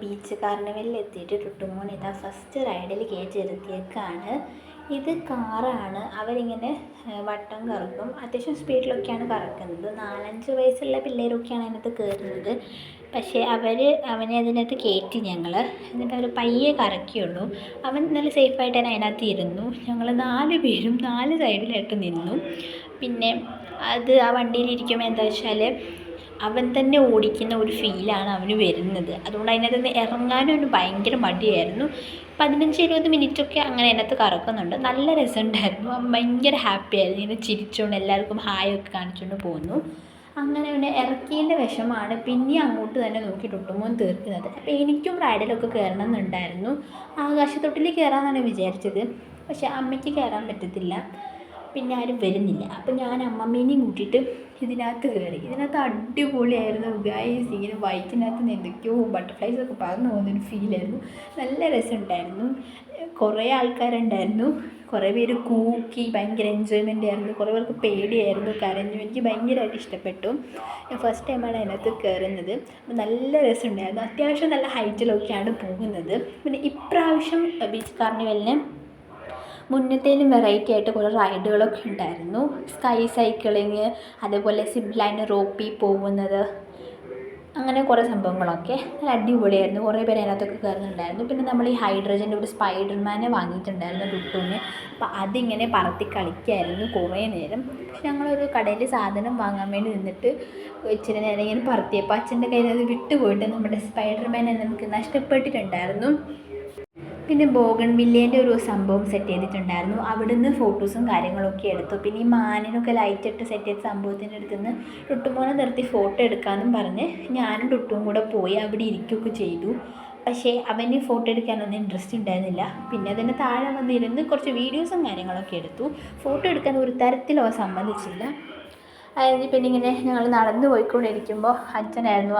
Beach കാർണിവലിൽ എത്തിയിട്ട് ടുട്ടുമോൻ ഇതാ first റൈഡിൽ കയറ്റിയിരുത്തിയേക്കാണ് ഇത് കാറാണ് അവരിങ്ങനെ വട്ടം കറക്കും. അത്യാവശ്യം സ്പീഡിലൊക്കെയാണ് കറക്കുന്നത്. നാലഞ്ച് വയസ്സുള്ള പിള്ളേരൊക്കെയാണ് അതിനകത്ത് കയറുന്നത് പക്ഷേ അവർ അവനെ അതിനകത്ത് കയറ്റി ഞങ്ങൾ എന്നിട്ട് അവർ പയ്യെ കറക്കിയുള്ളൂ. അവൻ നല്ല സേഫായിട്ട് തന്നെ അതിനകത്ത് ഇരുന്നു. ഞങ്ങൾ നാല് പേരും നാല് സൈഡിലായിട്ട് നിന്നു. പിന്നെ അത് ആ വണ്ടിയിലിരിക്കുമ്പോൾ എന്താ വെച്ചാൽ അവൻ തന്നെ ഓടിക്കുന്ന ഒരു ഫീലാണ് അവന് വരുന്നത്. അതുകൊണ്ട് അതിനകത്ത് നിന്ന് ഇറങ്ങാനും അവന് ഭയങ്കര മടിയായിരുന്നു. പതിനഞ്ച് ഇരുപത് മിനിറ്റൊക്കെ അങ്ങനെ അതിനകത്ത് കറക്കുന്നുണ്ട്. നല്ല രസമുണ്ടായിരുന്നു. അവൻ ഭയങ്കര ഹാപ്പി ആയിരുന്നു. ഇങ്ങനെ ചിരിച്ചുകൊണ്ട് എല്ലാവർക്കും ഹായ് ഒക്കെ കാണിച്ചുകൊണ്ട് പോന്നു. അങ്ങനെ അവനെ ഇറക്കിയതിന്റെ വിഷമാണ്. പിന്നെയും അങ്ങോട്ട് തന്നെ നോക്കി ടുട്ടുമോൻ തീർക്കുന്നത്. അപ്പോൾ എനിക്കും റൈഡിലൊക്കെ കയറണം എന്നുണ്ടായിരുന്നു ആകാശത്തൊട്ടിൽ കയറാമെന്നാണ് വിചാരിച്ചത്. പക്ഷേ അമ്മയ്ക്ക് കയറാൻ പറ്റത്തില്ല. പിന്നെ ആരും വരുന്നില്ല. അപ്പം ഞാൻ അമ്മമ്മേനെയും കൂട്ടിയിട്ട് ഇതിനകത്ത് കയറി ഇതിനകത്ത് അടിപൊളിയായിരുന്നു ഗൈസ് ഇങ്ങനെ വൈറ്റിനകത്ത് നിന്ന് എന്തൊക്കെയോ ബട്ടർഫ്ലൈസ് ഒക്കെ പറന്നു പോകുന്നൊരു ഫീലായിരുന്നു നല്ല രസമുണ്ടായിരുന്നു. കുറേ ആൾക്കാരുണ്ടായിരുന്നു. കുറേ പേര് കൂക്കി ഭയങ്കര എൻജോയ്മെന്റ് ആയിരുന്നു. കുറേ പേർക്ക് പേടിയായിരുന്നു കരഞ്ഞു. എനിക്ക് ഭയങ്കരമായിട്ട് ഇഷ്ടപ്പെട്ടു. ഞാൻ ഫസ്റ്റ് ടൈമാണ് അതിനകത്ത് കയറുന്നത് നല്ല രസമുണ്ടായിരുന്നു. അത്യാവശ്യം നല്ല ഹൈറ്റിലൊക്കെയാണ് പോകുന്നത്. പിന്നെ ഇപ്രാവശ്യം ബീച്ച് കാർണിവലിന് മുന്നത്തേലും വെറൈറ്റി ആയിട്ട് കുറേ റൈഡുകളൊക്കെ ഉണ്ടായിരുന്നു. സ്കൈ സൈക്ലിങ് അതേപോലെ സിപ്പ് ലൈൻ റോപ്പിൽ പോകുന്നത് അങ്ങനെ കുറേ സംഭവങ്ങളൊക്കെ നല്ല അടിപൊളിയായിരുന്നു. കുറേ പേര് അതിനകത്തൊക്കെ കയറുന്നുണ്ടായിരുന്നു. പിന്നെ നമ്മൾ ഈ ഹൈഡ്രജന്റെ ഒരു സ്പൈഡർമാനെ വാങ്ങിയിട്ടുണ്ടായിരുന്നു ഡുട്ടൂന് അപ്പോൾ അതിങ്ങനെ പറത്തി കളിക്കായിരുന്നു കുറേ നേരം. പക്ഷെ ഞങ്ങളൊരു കടയിൽ സാധനം വാങ്ങാൻ വേണ്ടി നിന്നിട്ട് ഇച്ചിരി നേരം ഇങ്ങനെ പറത്തിയപ്പോൾ അച്ഛന്റെ കയ്യിൽ അത് വിട്ടുപോയിട്ട് നമ്മുടെ സ്പൈഡർമാനെ നമുക്ക് നഷ്ടപ്പെട്ടിട്ടുണ്ടായിരുന്നു. പിന്നെ ബോഗൺ വില്ലേന്റെ ഒരു സംഭവം സെറ്റ് ചെയ്തിട്ടുണ്ടായിരുന്നു. അവിടുന്ന് ഫോട്ടോസും കാര്യങ്ങളൊക്കെ എടുത്തു. പിന്നെ ഈ മാനിനൊക്കെ ലൈറ്റ് ഇട്ട് സെറ്റ് ചെയ്ത സംഭവത്തിന്റെ അടുത്ത് നിന്ന് ടുട്ടുമോനെ നിർത്തി ഫോട്ടോ എടുക്കാമെന്നും പറഞ്ഞ് ഞാനും ടുട്ടും കൂടെ പോയി അവിടെ ഇരിക്കുകയൊക്കെ ചെയ്തു. പക്ഷേ അവന് ഫോട്ടോ എടുക്കാനൊന്നും ഇൻട്രസ്റ്റ് ഉണ്ടായിരുന്നില്ല. പിന്നെ അതിന്റെ താഴെ വന്നിരുന്ന് കുറച്ച് വീഡിയോസും കാര്യങ്ങളൊക്കെ എടുത്തു. ഫോട്ടോ എടുക്കാൻ ഒരു തരത്തിലോ അവ സമ്മതിച്ചില്ല. അതായത് പിന്നെ ഇങ്ങനെ ഞങ്ങൾ നടന്നു പോയിക്കൊണ്ടിരിക്കുമ്പോൾ അച്ഛനായിരുന്നു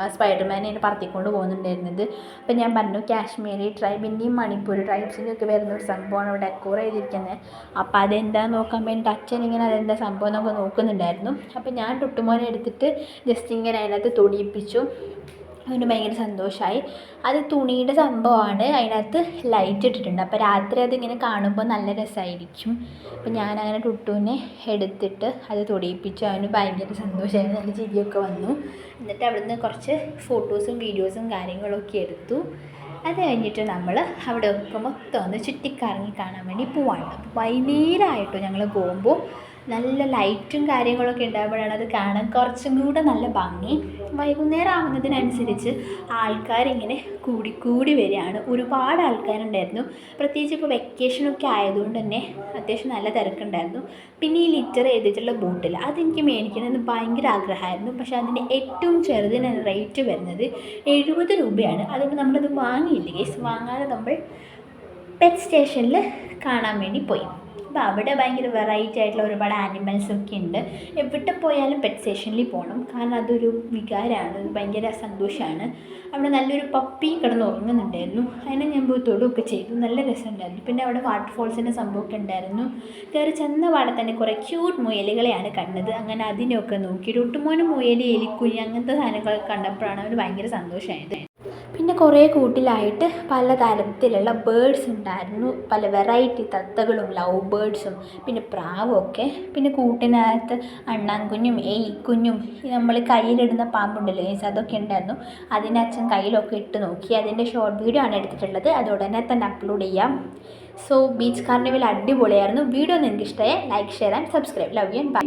ആ സ്പൈഡർമാനെ ഇങ്ങനെ പറത്തിക്കൊണ്ട് പോകുന്നുണ്ടായിരുന്നത്. അപ്പം ഞാൻ പറഞ്ഞു കാശ്മീരി ട്രൈബിന്റെയും മണിപ്പൂർ ട്രൈബ്സിന്റെയും ഒക്കെ വരുന്ന ഒരു സംഭവമാണ് ഇവിടെ ഡെക്കോർ ചെയ്തിരിക്കുന്നത് അപ്പോൾ അതെന്താന്ന് നോക്കാൻ വേണ്ടി അച്ഛൻ ഇങ്ങനെ അതെന്താ സംഭവം എന്നൊക്കെ നോക്കുന്നുണ്ടായിരുന്നു. അപ്പം ഞാൻ ടുട്ടുമോനെ എടുത്തിട്ട് ജസ്റ്റ് ഇങ്ങനെ അതിനകത്ത് തൊടിയിപ്പിച്ചു. അവന് ഭയങ്കര സന്തോഷമായി അത് തുണിയുടെ സംഭവമാണ്. അതിനകത്ത് ലൈറ്റ് ഇട്ടിട്ടുണ്ട്. അപ്പോൾ രാത്രി അതിങ്ങനെ കാണുമ്പോൾ നല്ല രസമായിരിക്കും അപ്പോൾ ഞാനങ്ങനെ ടുട്ടുവിനെ എടുത്തിട്ട് അത് തൊടിയിപ്പിച്ചു. അവന് ഭയങ്കര സന്തോഷമായി നല്ല ചിരിയൊക്കെ വന്നു. എന്നിട്ട് അവിടുന്ന് കുറച്ച് ഫോട്ടോസും വീഡിയോസും കാര്യങ്ങളൊക്കെ എടുത്തു. അത് കഴിഞ്ഞിട്ട് നമ്മൾ അവിടെ ഒക്കെ മൊത്തം ഒന്ന് ചുറ്റിക്കറങ്ങി കാണാൻ വേണ്ടി പോവാണ്. വൈകുന്നേരമായിട്ടോ ഞങ്ങൾ പോകുമ്പോൾ നല്ല ലൈറ്റും കാര്യങ്ങളൊക്കെ ഉണ്ടാകുമ്പോഴാണ് അത് കാണാൻ കുറച്ചും കൂടെ നല്ല ഭംഗി. വൈകുന്നേരം ആവുന്നതിനനുസരിച്ച് ആൾക്കാരിങ്ങനെ കൂടിക്കൂടി വരികയാണ്. ഒരുപാട് ആൾക്കാരുണ്ടായിരുന്നു. പ്രത്യേകിച്ച് ഇപ്പോൾ വെക്കേഷനൊക്കെ ആയതുകൊണ്ട് തന്നെ അത്യാവശ്യം നല്ല തിരക്കുണ്ടായിരുന്നു. പിന്നെ ഈ ലിറ്റർ എഴുതിയിട്ടുള്ള ബോട്ടിൽ അതെനിക്ക് മേടിക്കണമെന്ന് ഭയങ്കര ആഗ്രഹമായിരുന്നു. പക്ഷേ അതിന്റെ ഏറ്റവും ചെറുതിന് റേറ്റ് വരുന്നത് എഴുപത് രൂപയാണ്. അതുകൊണ്ട് നമ്മളത് വാങ്ങിയില്ല കേസ് വാങ്ങാതെ നമ്മൾ പെറ്റ് സ്റ്റേഷനിൽ കാണാൻ വേണ്ടി പോയി. അപ്പോൾ അവിടെ ഭയങ്കര വെറൈറ്റി ആയിട്ടുള്ള ഒരുപാട് ആനിമൽസൊക്കെ ഉണ്ട്. എവിടെ പോയാലും പെറ്റ് സ്റ്റേഷനിൽ പോകണം. കാരണം അതൊരു വികാരമാണ്. ഭയങ്കര സന്തോഷമാണ്. അവിടെ നല്ലൊരു പപ്പി കിടന്ന് ഉറങ്ങുന്നുണ്ടായിരുന്നു. അതിനെ ഞാൻ പോയി തൊടുകയൊക്കെ ചെയ്തു. നല്ല രസമുണ്ടായിരുന്നു. പിന്നെ അവിടെ വാട്ടർഫോൾസിന്റെ സംഭവമൊക്കെ ഉണ്ടായിരുന്നു. കയറി ചെന്ന പാടെ തന്നെ കുറേ ക്യൂട്ട് മുയലുകളെയാണ് കണ്ടത്. അങ്ങനെ അതിനെയൊക്കെ നോക്കിയിട്ട് ഒട്ടുമോനും മുയൽ എലിക്കുഴി അങ്ങനത്തെ സാധനങ്ങളൊക്കെ കണ്ടപ്പോഴാണ് അവർ ഭയങ്കര സന്തോഷമായത്. പിന്നെ കുറേ കൂട്ടിലായിട്ട് പല തരത്തിലുള്ള ബേഡ്സ് ഉണ്ടായിരുന്നു. പല വെറൈറ്റി തത്തകളും ലവ് ബേഡ്സും പിന്നെ പ്രാവൊക്കെ പിന്നെ കൂട്ടിനകത്ത് അണ്ണാൻകുഞ്ഞും എലിക്കുഞ്ഞും നമ്മൾ കയ്യിലിടുന്ന പാമ്പുണ്ടല്ലോ ഗൈസ് അതൊക്കെ ഉണ്ടായിരുന്നു. അതിനെ അച്ഛൻ കയ്യിലൊക്കെ ഇട്ട് നോക്കി. അതിന്റെ ഷോർട്ട് വീഡിയോ ആണ് എടുത്തിട്ടുള്ളത്. അത് ഉടനെ തന്നെ അപ്ലോഡ് ചെയ്യാം. സോ ബീച്ച് കാർണിവൽ അടിപൊളിയായിരുന്നു. വീഡിയോ നിങ്ങൾക്ക് ഇഷ്ടമായ like share and subscribe love you and bye